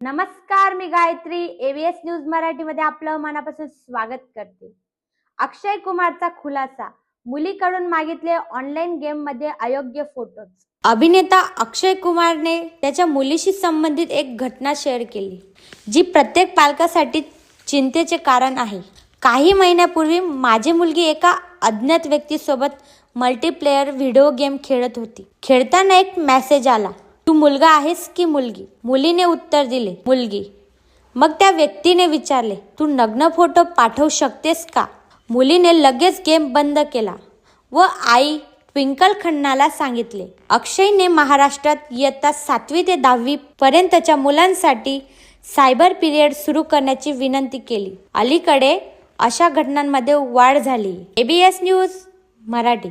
नमस्कार मी Gayatri AVS news मराठीमध्ये आपलं मनापासून स्वागत करते. अक्षय कुमारचा खुलासा मुलीकडून मागितले ऑनलाईन गेममध्ये अयोग्य फोटोज अभिनेता अक्षय कुमारने त्याच्या मुलीशी संबंधित एक घटना शेअर केली जी प्रत्येक पालकासाठी चिंतेचे कारण आहे. काही महिन्यापूर्वी माझी मुलगी एका अज्ञात व्यक्तीसोबत मल्टीप्लेअर व्हिडिओ गेम खेळत होती. खेळताना एक मेसेज आला तू मुलगा आहेस की मुलगी? मुलीने उत्तर दिले मुलगी. मग त्या व्यक्तीने विचारले तू नग्न फोटो पाठवू शकतेस का? मुलीने लगेच गेम बंद केला व आई ट्विंकल खन्नाला सांगितले अक्षयने महाराष्ट्रात इयत्ता सातवी ते दहावी पर्यंतच्या मुलांसाठी सायबर पिरियड सुरू करण्याची विनंती केली. अलीकडे अशा घटनांमध्ये वाढ झाली. ABS news Marathi.